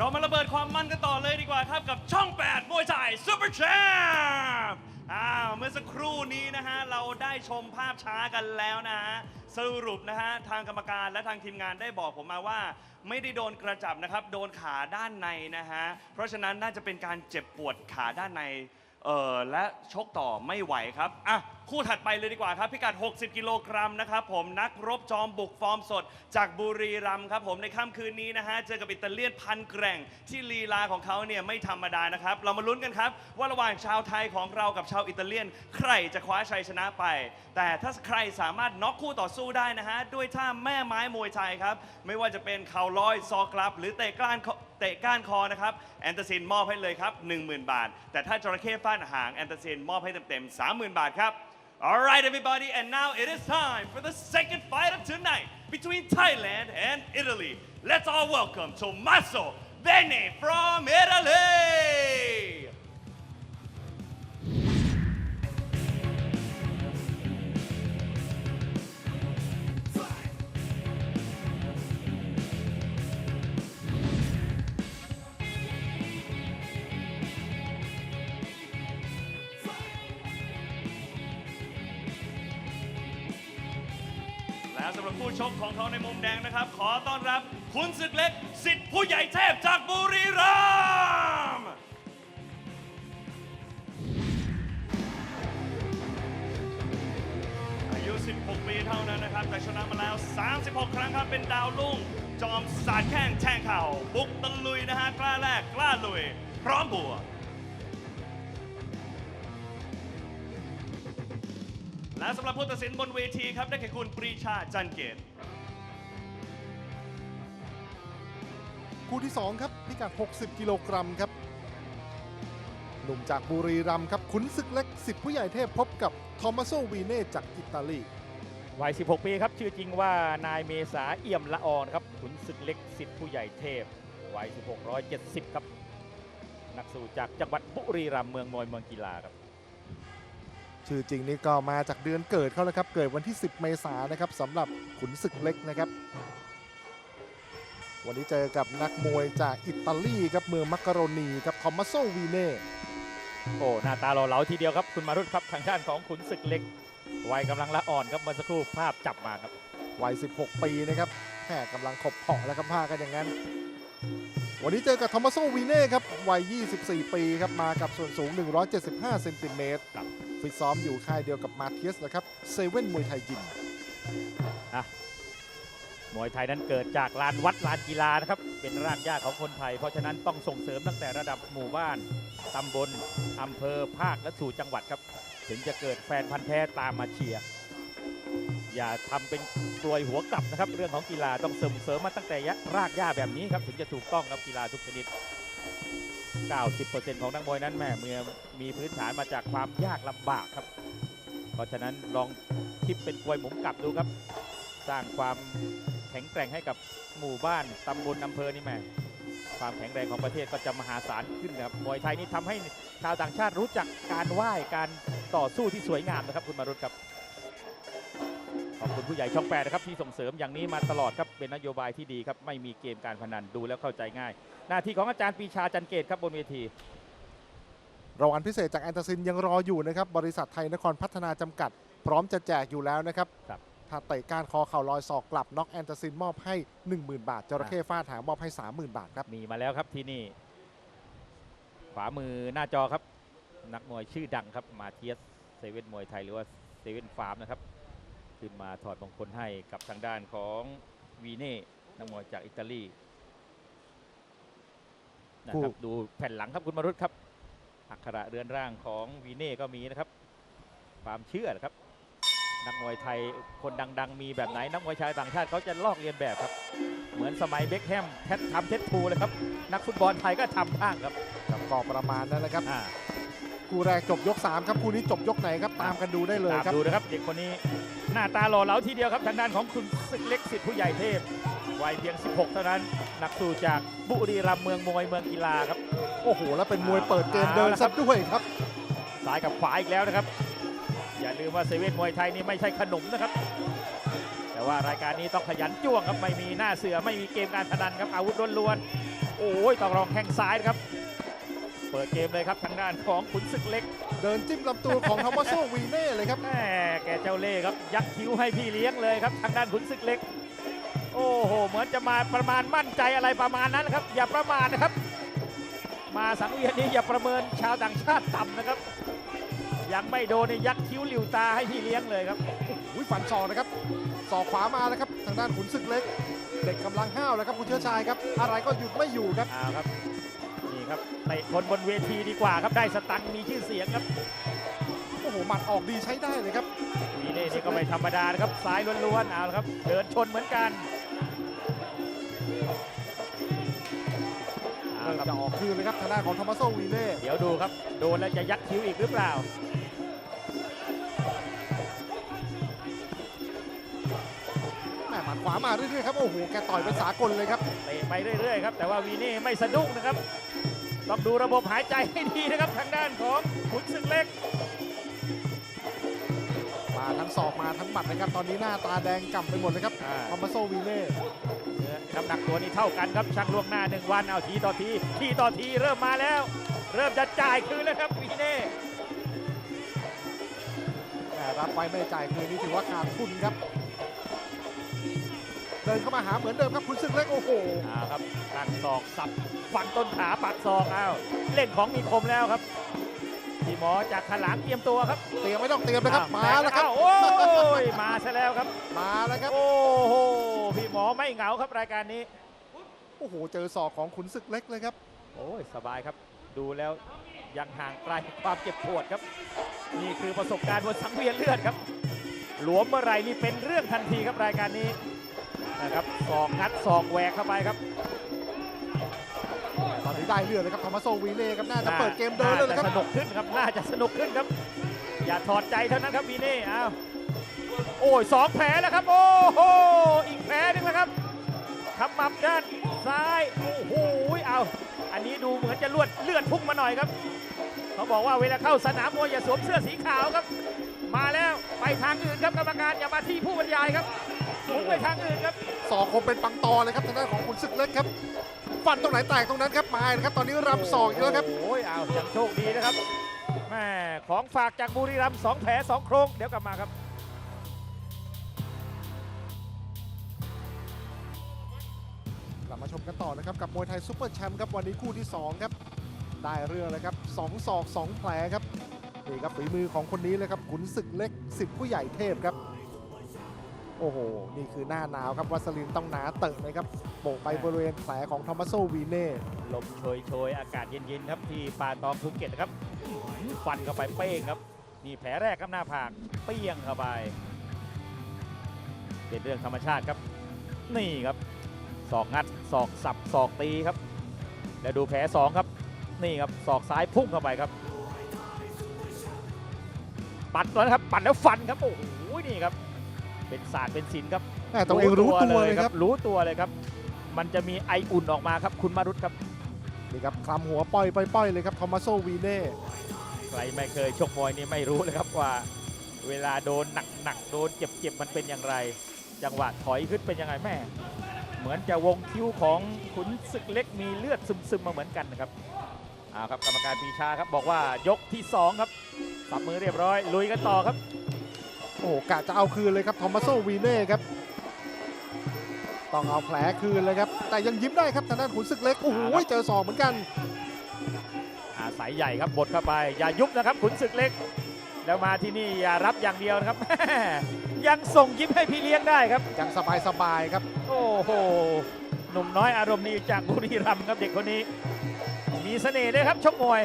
เรามาระเบิดความมันกันต่อเลยดีกว่าครับ กับช่อง 8 มวยไทยซูเปอร์แชมป์อ้าวเมื่อสักครู่นี้นะฮะ เราได้ชมภาพช้ากันแล้วนะฮะ สรุปนะฮะ ทางกรรมการและทางทีมงานได้บอกผมมาว่า ไม่ได้โดนกระจับนะครับ โดนขาด้านในนะฮะ เพราะฉะนั้นน่าจะเป็นการเจ็บปวดขาด้านใน เออและชกต่อไม่ไหวครับอะ คู่ถัดไปเลยดีกว่าครับ พิกัด 60 กิโลกรัมนะครับผมนักรบจอมบุกฟอร์มสด จากบุรีรัมย์ครับผมในค่ำคืนนี้นะฮะเจอกับอิตาเลียนพันแกร่งที่ลีลาของเขาเนี่ยไม่ธรรมดานะครับ เรามาลุ้นกันครับ ว่าระหว่างชาวไทยของเรากับชาวอิตาเลียน ใครจะคว้าชัยชนะไป แต่ถ้าใครสามารถน็อกคู่ต่อสู้ได้นะฮะด้วยท่าแม่ไม้มวยไทยครับไม่ว่าจะเป็นเข่าลอยซอกลับ หรือเตะกล้านเตะก้านคอนะครับแอนเตอร์ซินมอบให้เลยครับ 10,000 บาท แต่ถ้าจระเข้ฟาดหางแอนเตอร์ซินมอบให้เต็มๆ30,000 บาทครับ Alright everybody and now it is time for the second fight of tonight between Thailand and Italy. Let's all welcome Tommaso Bene from Italy ชกของเขาในมุมแดงนะครับ ขอต้อนรับคุณศึกเล็กสิทธิ์ผู้ใหญ่เทพจากบุรีรัมย์อายุ 16 ปีเท่านั้นนะครับ แต่ชนะมาแล้ว 36 ครั้งครับ เป็นดาวรุ่ง จอมสาดแข้งแทงเข่าบุกตะลุยนะฮะ กล้าแรก กล้าลุย พร้อมบวก และสำหรับผู้ตัดสินบนเวทีครับ ได้แก่คุณปรีชาจันเกต คู่ที่ 2 ครับพิกัด 60 กิโลกรัมครับ หนุ่มจากบุรีรัมย์ครับ ขุนศึกเล็ก สิทธิ์ผู้ใหญ่เทพพบกับทอมัสโซวีเน่จากอิตาลี วัย 16 ปีครับ ชื่อจริงว่านายเมษาเอี่ยมละออนครับขุนศึกเล็กสิทธิ์ผู้ใหญ่เทพ วัย 1670 ครับ นักสู้จากจังหวัดบุรีรัมย์เมืองมวยเมืองกีฬาครับ ชื่อจริงนี่ก็มาจากเดือนเกิดเขาแล้วครับ เกิดวันที่ 10 เมษายนนะครับสำหรับขุนศึกเล็กนะครับ วันนี้เจอกับนักมวยจากอิตาลีครับเมืองมักกะโรนีครับทอมัสโซวีเน่โอ้หน้าตาหล่อเหลาทีเดียวครับคุณมารุตครับทางด้านของขุนศึกเล็กวัยกำลังละอ่อนครับเมื่อสักครู่ภาพจับมาครับวัย 16 ปีนะครับแค่กำลังขบเพาะแล้วครับพากันอย่างนั้น วันนี้เจอกับทอมัสโซวีเน่ครับวัย 24 ปีครับมากับส่วนสูง 175 เซนติเมตรครับ ฟิตซ้อมอยู่ค่ายเดียวกับมาเทียสนะครับเซเว่นมวยไทยยิมมวยไทยนั้นเกิดจากลานวัดลานกีฬานะครับ เป็นรากหญ้าของคนไทย เพราะฉะนั้นต้องส่งเสริมตั้งแต่ระดับหมู่บ้าน ตำบล อำเภอ ภาค และสู่จังหวัดครับ ถึงจะเกิดแฟนพันธ์แท้ตามมาเชียร์ อย่าทำเป็นกลวยหัวกลับนะครับ เรื่องของกีฬาต้องส่งเสริมมาตั้งแต่ยะรากหญ้าแบบนี้ครับ ถึงจะถูกต้องครับกีฬาทุกชนิด 90%ของนักมวยนั้นแม่เมื่อมีพื้นฐานมาจากความยากลำบากครับ เพราะฉะนั้นลองคิดเป็นกวยหมุนกลับดูครับ สร้างความแข็งแกร่งให้กับหมู่บ้านตำบลอำเภอนี่แม่ความแข็งแรงของประเทศก็จะมหาศาลขึ้นครับมวยไทยนี่ทำให้ชาวต่างชาติรู้จักการไหว้การต่อสู้ที่สวยงามนะครับคุณมารุตครับ ขอบคุณผู้ใหญ่ช่องแปดนะครับที่ส่งเสริมอย่างนี้มาตลอดครับเป็นนโยบายที่ดีครับไม่มีเกมการพนันดูแล้วเข้าใจง่าย หน้าที่ของอาจารย์ปรีชาจันเกตครับบนเวทีรางวัลพิเศษจากแอนตาซินยังรออยู่นะครับบริษัทไทยนครพัฒนาจำกัด พร้อมจะแจกอยู่แล้วนะครับครับถ้าเตะก้านคอเข่าลอยศอกกลับน็อกแอนตาซินมอบให้ 10,000 บาทจระเข้ฟาดหางมอบให้ 30,000 บาทครับมีมาแล้วครับที่นี่ ขวามือหน้าจอครับ นักมวยชื่อดังครับมาเทียสเซเว่นมวยไทยหรือว่าเซเว่นฟาร์มนะครับ ขึ้นมาถอดมงคลให้กับทางด้านของวีเน่นักมวยจากอิตาลีนะครับคู่ดูแผ่นหลังครับคุณมรุตครับ อักขระเรือนร่างของวีเน่ก็มีนะครับ ความเชื่อนะครับ นักมวยไทยคนดัง ๆ มีแบบไหน นักมวยชายต่างชาติเขาจะลอกเลียนแบบครับ เหมือนสมัยเบ็คแฮมแททำเทสทูเลยครับ นักฟุตบอลไทยก็ทำบ้างครับครับก็ประมาณนั้นแหละครับอ่า คู่แรกจบยก 3 ครับคู่นี้จบยกไหนครับตามกันดูได้เลยตามครับดูนะครับเด็กคนนี้หน้าตาหล่อเหลาทีเดียวครับทางด้านของคุณศึกเล็กสิทธิ์ผู้ใหญ่เทพวัยเพียง 16 เท่านั้นนักสู้จากบุรีรัมย์เมืองมวยเมืองกีฬาครับ โอ้โห แล้วเป็นมวยเปิดเกมเดินซะด้วยครับซ้ายกับขวาอีกแล้วนะครับ อย่าลืมว่าเซเว่นมวยไทยนี่ไม่ใช่ขนมนะครับ แต่ว่ารายการนี้ต้องขยันจ้วงครับไม่มีหน้าเสือไม่มีเกมการพนันครับอาวุธล้วนๆโอ้ยต้องรองแข้งซ้ายนะครับ เปิดเกมเลยครับทางด้านของขุนศึกเล็กเดินจิ้มลำตัวของทอมัสโซวีเน่เลยครับแม่แกเจ้าเล่ห์ครับ ยักคิ้วให้พี่เลี้ยงเลยครับทางด้านขุนศึกเล็ก โอ้โห เหมือนจะมาประมาณมั่นใจอะไรประมาณนั้นนะครับ อย่าประมาทนะครับ มาสังเวียนนี้อย่าประเมินชาวต่างชาติต่ำนะครับ ยังไม่โดนในยักคิ้วหลิวตาให้พี่เลี้ยงเลยครับ อุ้ยฟันศอกนะครับศอกขวามาแล้วครับ ทางด้านขุนศึกเล็ก เด็กกำลังห้าวแล้วครับคุณเชื้อชายครับ อะไรก็หยุดไม่อยู่ครับ เอาครับนี่ ครับเตะคนบนเวทีดีกว่าครับได้สตังค์มีชื่อเสียงครับโอ้โหหมัดออกดีใช้ได้เลยครับวีเน่นี่ก็ไม่ธรรมดานะครับซ้ายล้วนๆเอาละครับ เดินชนเหมือนกันเอาเริ่มครับจะออกคืนเลยครับทางด้านของทอมัสโซวีเน่เดี๋ยวดูครับโดนแล้วจะยักคิ้วอีกหรือเปล่าแม่หมัดขวามาเรื่อยๆครับ โอ้โห แกต่อยเป็นสากลเลยครับเตะไปเรื่อยๆครับ แต่ว่าวีเน่ไม่สะดุ้งนะครับ ต้องดูระบบหายใจให้ดีนะครับทางด้านของขุนศึกเล็ก มาทั้งศอกมาทั้งหมัดนะครับ ตอนนี้หน้าตาแดงก่ำไปหมดเลยครับอ่าทอมัสโซวีเน่เนื้อน้ำหนักตัวนี้เท่ากันครับช่างล่วงหน้าหนึ่งวันเอาทีต่อทีทีต่อทีเริ่มมาแล้ว เริ่มจะจ่ายคืนแล้วครับวีเน่แหม่รับไว้ไม่จ่ายคืนนี้ถือว่าขาดทุนครับเดินเข้ามาหาเหมือนเดิมครับคุณศึกเล็กโอ้โหเอาครับตั้งศอกสับฟันต้นขาปักศอกเอาเล่นของมีคมแล้วครับพี่หมอจากขางหลางเตรียมตัวครับ เตรียมไม่ต้องเตรียมนะครับอ้มาแล้วครับอ้โอ้ยมาซะแล้วครับ มาแล้วครับ โอ้โหพี่หมอไม่เหงาครับรายการนี้โอ้โหเจอศอกของขุนศึกเล็กเลยครับ โอ้ยสบายครับ ดูแล้วยังห่างไกลความเจ็บปวดครับ นี่คือประสบการณ์บนสังเวียนเลือดครับ หลวมเมื่อไหรนี่เป็นเรื่องทันทีครับรายการนี้ นะครับศอกงัดศอกแหวกเข้าไปครับ ตอนนี้ได้เลือดเลยครับทอมัสโซวีเน่ครับน่าจะเปิดเกมเดินเลยนะครับาจะสนุกขึ้นครับ น่าจะสนุกขึ้นครับ อย่าถอดใจเท่านั้นครับวีเน่อ้าวโอ้ยสองแผลแล้วครับ โอ้โหอีกแผลหนึงแล้วครับขมับด้านซ้าย โอ้โหเอาอันนี้ดูเหมือนจะลวดเลือดพุ่งมาหน่อยครับ เขาบอกว่าเวลาเข้าสนามมวยอย่าสวมเสื้อสีขาวครับ มาแล้วไปทางอื่นครับกรรมการอย่ามาที่ผู้บรรยายครับหมุนไปทางอื่นครับศอกคมเป็นปังตอเลยครับทางด้านของขุนศึกเล็กครับฟันตรงไหนแตกตรงนั้นครับมาเลยครับตอนนี้รำศอกอีกแล้วครับโอ้ยเอายังโชคดีนะครับแม่ของฝากจากบุรีรัมย์สองแผลสองโครงเดี๋ยวกลับมาครับกลับมาชมกันต่อนะครับกับมวยไทยซุปเปอร์แชมป์ครับวันนี้คู่ที่ 2 ครับ ได้เรื่องเลยครับสองศอกสองแผลครับ นี่ครับฝีมือของคนนี้เลยครับขุนศึกเล็กสิทธิ์ผู้ใหญ่เทพครับ โอ้โห นี่คือหน้าหนาวครับวัสลินต้องหนาเติมเลยครับโปะไปบริเวณแผลของทอมัสโซวีเน่ลมโชยโชยๆอากาศเย็นๆครับที่ป่าตองภูเก็ตครับฟันเข้าไปเป้งครับ นี่แผลแรกครับหน้าผากเปี้ยงเข้าไปเป็นเรื่องธรรมชาติครับ นี่ครับศอกงัดศอกสับศอกตีครับ แล้วดูแผลสองครับ นี่ครับศอกซ้ายพุ่งเข้าไปครับ ปัดแล้วนะครับปัดแล้วฟันครับโอ้โหนี่ครับ เป็นศาสตร์เป็นศิลป์ครับแม่ตัวเองรู้ตัวเลยครับรู้ตัวเลยครับ มันจะมีไออุ่นออกมาครับ คุณมารุตครับนี่ครับคลำหัวปล่อยปล่อยๆเลยครับทอมัสโซวีเน่ใครไม่เคยชกมวยนี่ไม่รู้เลยครับว่า เวลาโดนหนักๆโดนเจ็บๆมันเป็นอย่างไร จังหวะถอยขึ้นเป็นยังไงแม่ เหมือนจะวงคิ้วของขุนศึกเล็กมีเลือดซึมๆมาเหมือนกันนะครับเอาครับกรรมการปีชาครับบอกว่ายกที่สองครับ สับมือเรียบร้อย ลุยกันต่อครับ โอ้โหกะจะเอาคืนเลยครับทอมัสโซวีเน่ครับต้องเอาแผลคืนเลยครับ แต่ยังยิ้มได้ครับทางด้านขุนศึกเล็ก โอ้โหครับเจอศอกเหมือนกัน อาศัยใหญ่ครับบดเข้าไป อย่ายุบนะครับขุนศึกเล็ก แล้วมาที่นี่อย่ารับอย่างเดียวนะครับ ยังส่งยิ้มให้พี่เลี้ยงได้ครับ ยังสบายสบายๆครับ โอ้โห หนุ่มน้อยอารมณ์ดีจากบุรีรัมย์ครับเด็กคนนี้ มีเสน่ห์ด้วยครับชกมวย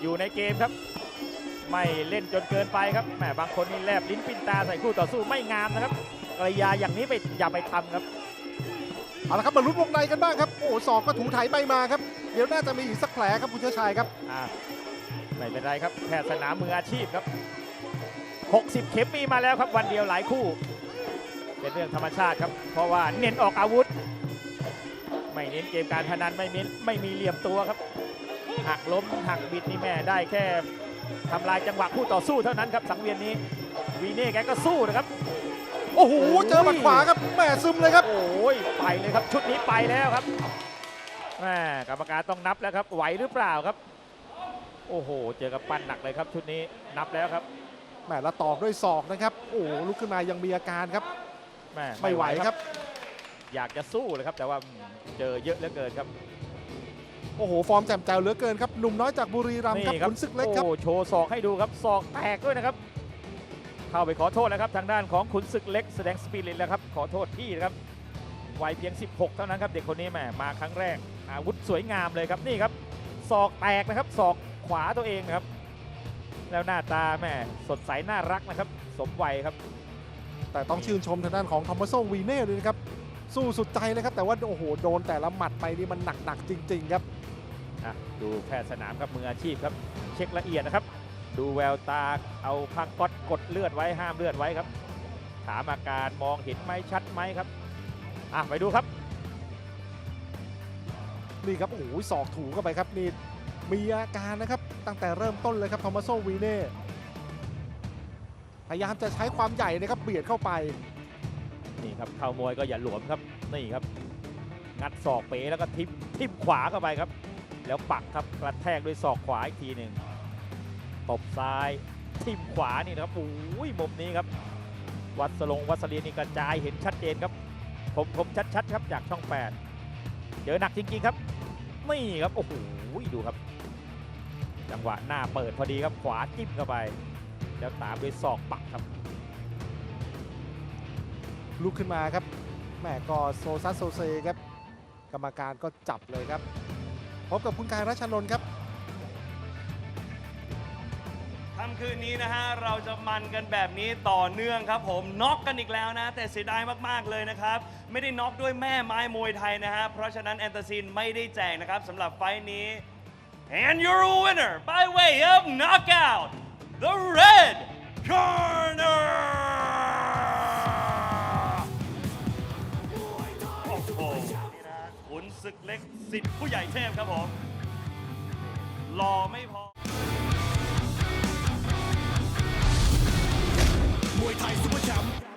อยู่ในเกมครับ ไม่เล่นจนเกินไปครับแหมบางคนนี่แลบลิ้นปิ้นตาใส่คู่ต่อสู้ไม่งามนะครับกริยาอย่างนี้ไปอย่าไปทำครับเอาละครับมาลุ้นวงในกันบ้างครับโอ้ศอกก็ถูไถไปมาครับเดี๋ยวน่าจะมีอีกสักแผลครับคุณเชื้อชายครับอ่าไม่เป็นไรครับแพทย์สนามมืออาชีพครับ 60 เข็มมีมาแล้วครับวันเดียวหลายคู่ เป็นเรื่องธรรมชาติครับ เพราะว่าเน้นออกอาวุธ ไม่เน้นเกมการพนันไม่เน้นไม่มีเหลี่ยมตัวครับหักล้มหักบิดนี่แม่ได้แค่ ทำลายจังหวะคู่ต่อสู้เท่านั้นครับสังเวียนนี้วีเน่แกก็สู้นะครับ โอ้โหเจอหมัดขวาครับแหมซึมเลยครับ โอ้ยไปเลยครับชุดนี้ไปแล้วครับแม่กรรมการต้องนับแล้วครับ ไหวหรือเปล่าครับ โอ้โห เจอกับปั้นหนักเลยครับ ชุดนี้นับแล้วครับแหมแล้วตอกด้วยศอกนะครับ โอ้โหลุกขึ้นมายังมีอาการครับแม่ไม่ไหวครับ อยากจะสู้เลยครับ แต่ว่าเจอเยอะเหลือเกินครับ โอ้โห ฟอร์มแจ่มแจ๋วเหลือเกินครับ หนุ่มน้อยจากบุรีรัมย์ครับขุนศึกเล็กครับโอ้โชว์ศอกให้ดูครับศอกแตกด้วยนะครับ เข้าไปขอโทษแล้วครับ ทางด้านของขุนศึกเล็ก แสดงสปิริตแล้วครับ ขอโทษพี่นะครับวัยเพียง 16 เท่านั้นครับ เด็กคนนี้แหมมาครั้งแรก อาวุธสวยงามเลยครับนี่ครับศอกแตกนะครับศอกขวาตัวเองนะครับ แล้วหน้าตาแหม่สดใสน่ารักนะครับ สมวัยครับ แต่ต้องชื่นชมทางด้านของทอมัสโซวีเน่เลยนะครับสู้สุดใจเลยครับ แต่ว่าโอ้โหโดนแต่ละหมัดไปนี่มันหนักๆจริง ๆ ครับ อะดูแพทย์สนามครับมืออาชีพครับ เช็คละเอียดนะครับ ดูแววตาเอาผ้าก๊อตกดเลือดไว้ห้ามเลือดไว้ครับ ถามอาการมองเห็นไหมชัดไหมครับอะไปดูครับนี่ครับโอ้โหศอกถูเข้าไปครับนี่มีอาการนะครับตั้งแต่เริ่มต้นเลยครับทอมัสโซวีเน่พยายามจะใช้ความใหญ่นะครับเบียดเข้าไปนี่ครับเข้ามวยก็อย่าหลวมครับนี่ครับงัดศอกเป๋แล้วก็ทิมทิมขวาเข้าไปครับ แล้วปักครับกระแทกด้วยศอกขวาอีกทีหนึ่งตบซ้ายทิมขวานี่นะครับโอ้ยมุมนี้ครับ วัดสลงวัดสลียนี่กระจายเห็นชัดเจนครับผมผมชัดๆครับจากช่อง 8 เจอหนักจริงๆครับนี่ครับโอ้โหดูครับ จังหวะหน้าเปิดพอดีครับขวาจิ้มเข้าไป แล้วตามด้วยศอกปักครับ ลุกขึ้นมาครับแหมก็โซซัสโซเซครับ กรรมการก็จับเลยครับ พบกับคุณกายรัชนนท์ครับค่ำคืนนี้นะฮะเราจะมันกันแบบนี้ต่อเนื่องครับ ผมน็อกกันอีกแล้วนะ แต่เสียดายมากๆเลยนะครับ ไม่ได้น็อกด้วยแม่ไม้มวยไทยนะฮะ เพราะฉะนั้นแอนตาซินไม่ได้แจกนะครับสำหรับไฟท์นี้ and you're a winner by way of knockout the red corn ศึกเล็กสิทธิ์ผู้ใหญ่เทพครับผมรอไม่พอ มวยไทยซุปเปอร์แชมป์